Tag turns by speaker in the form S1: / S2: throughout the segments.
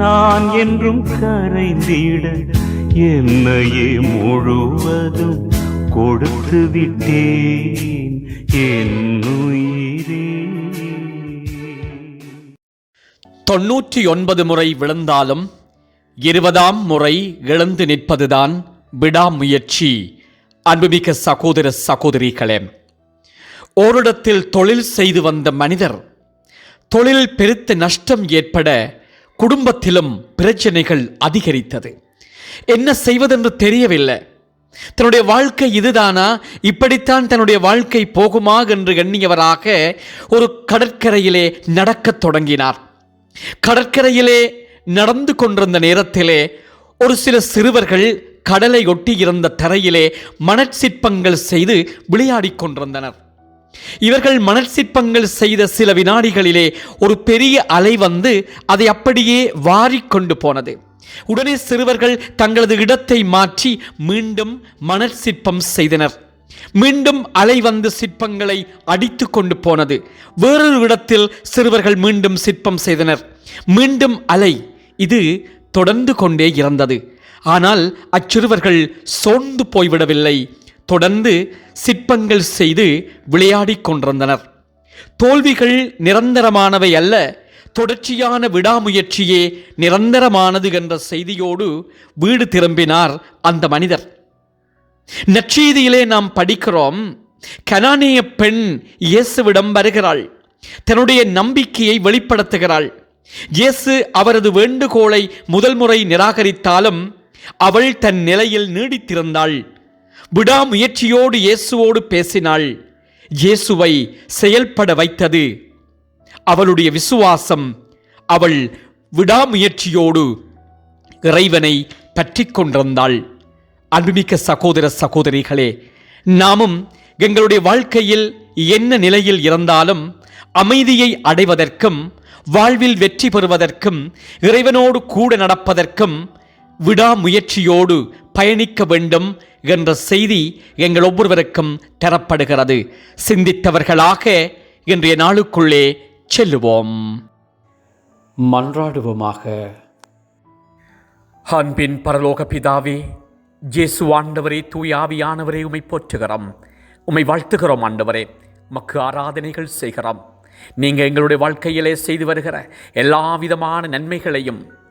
S1: நான் என்றும் கரைந்திட என்னையே முழுவதும் கொடுத்து விட்டேன் என்
S2: தொன்னூற்றி ஒன்பது முறை விழுந்தாலும் இருபதாம் முறை எழுந்து நிற்பதுதான் விடாமுயற்சி. அன்புமிக்க சகோதர சகோதரிகளே ஓரிடத்தில் தொழில் செய்து வந்த மனிதர் தொழில் பெருத்த நஷ்டம் ஏற்பட குடும்பத்திலும் பிரச்சனைகள் அதிகரித்தது. என்ன செய்வதென்று தெரியவில்லை. தன்னுடைய வாழ்க்கை இதுதானா? இப்படித்தான் தன்னுடைய வாழ்க்கை போகுமா என்று எண்ணியவராக ஒரு கடற்கரையிலே நடக்கத் தொடங்கினார். கடற்கரையிலே நடந்து கொண்டிருந்த நேரத்திலே ஒரு சில சிறுவர்கள் கடலை ஒட்டி இருந்த தரையிலே மணற்சிற்பங்கள் செய்து விளையாடிக் கொண்டிருந்தனர். இவர்கள் மணற்சிற்பங்கள் செய்த சில வினாடிகளிலே ஒரு பெரிய அலை வந்து அதை அப்படியே வாரிக்கொண்டு போனது. உடனே சிறுவர்கள் தங்களது இடத்தை மாற்றி மீண்டும் மணற்சிற்பம் செய்தனர். மீண்டும் அலை வந்து சிற்பங்களை அடித்து கொண்டு போனது. வேறொரு இடத்தில் சிறுவர்கள் மீண்டும் சிற்பம் செய்தனர். மீண்டும் அலை இது தொடர்ந்து கொண்டே இருந்தது. ஆனால் அச்சிறுவர்கள் சோர்ந்து போய்விடவில்லை. தொடர்ந்து சிற்பங்கள் செய்து விளையாடிக் கொண்டிருந்தனர். தோல்விகள் நிரந்தரமானவை அல்ல தொடர்ச்சியான விடாமுயற்சியே நிரந்தரமானது என்ற செய்தியோடு வீடு திரும்பினார் அந்த மனிதர். நற்செய்தியிலே நாம் படிக்கிறோம் கனானிய பெண் இயேசுவிடம் வருகிறாள் தன்னுடைய நம்பிக்கையை வெளிப்படுத்துகிறாள். இயேசு அவரது வேண்டுகோளை முதல் முறை நிராகரித்தாலும் அவள் தன் நிலையில் நீடித்திருந்தாள். விடாமுயற்சியோடு இயேசுவோடு பேசினாள். இயேசுவை செயல்பட வைத்தது. அவளுடைய விசுவாசம் அவள் விடாமுயற்சியோடு இறைவனை பற்றி கொண்டிருந்தாள். அன்புமிக்க சகோதர சகோதரிகளே நாமும் எங்களுடைய வாழ்க்கையில் என்ன நிலையில் இருந்தாலும் அமைதியை அடைவதற்கும் வாழ்வில் வெற்றி பெறுவதற்கும் இறைவனோடு கூட நடப்பதற்கும் விடாமுயற்சியோடு பயணிக்க வேண்டும் என்ற செய்தி எங்கள் ஒவ்வொருவருக்கும் தரப்படுகிறது. சிந்தித்தவர்களாக இன்றைய நாளுக்குள்ளே செல்லுவோம். மன்றாடுவோமாக. அன்பின் பரலோக பிதாவே ஜேசு ஆண்டவரே தூய் ஆவியானவரே உமை போற்றுகிறோம். உமை வாழ்த்துகிறோம் ஆண்டவரே. மக்கு ஆராதனைகள் செய்கிறோம். நீங்கள் எங்களுடைய வாழ்க்கையிலே செய்து வருகிற எல்லா விதமான நன்மைகளையும்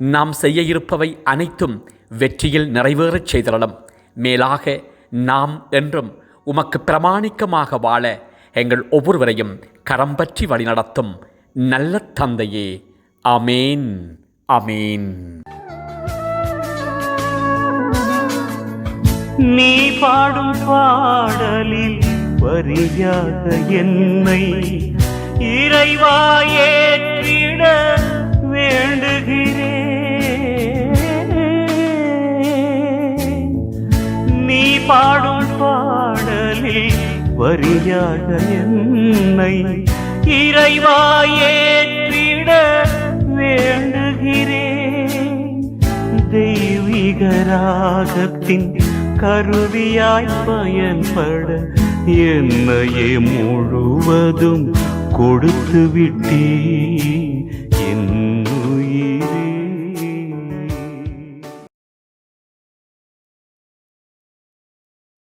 S2: நாம் செய்ய இருப்பவை அனைத்தும் வெற்றியில் நிறைவேறச் செய்திடலாம் மேலாக நாம் என்றும் உமக்கு பிரமாணிக்கமாக வாழ எங்கள் ஒவ்வொருவரையும் கரம் பற்றி வழிநடத்தும் நல்ல தந்தையே. அமேன் அமேன்
S1: நீ பாடும் பாடலில் வரியாக என்னை இறைவா ஏற்றிட வேண்டுகிறேன் வரியாக என்னை இறைவாயேற்றிட வேண்டுகிறேன் தெய்வீக ராகத்தின் கருவியாய் பயன்பட என்னையே முழுவதும் கொடுத்து விட்டீ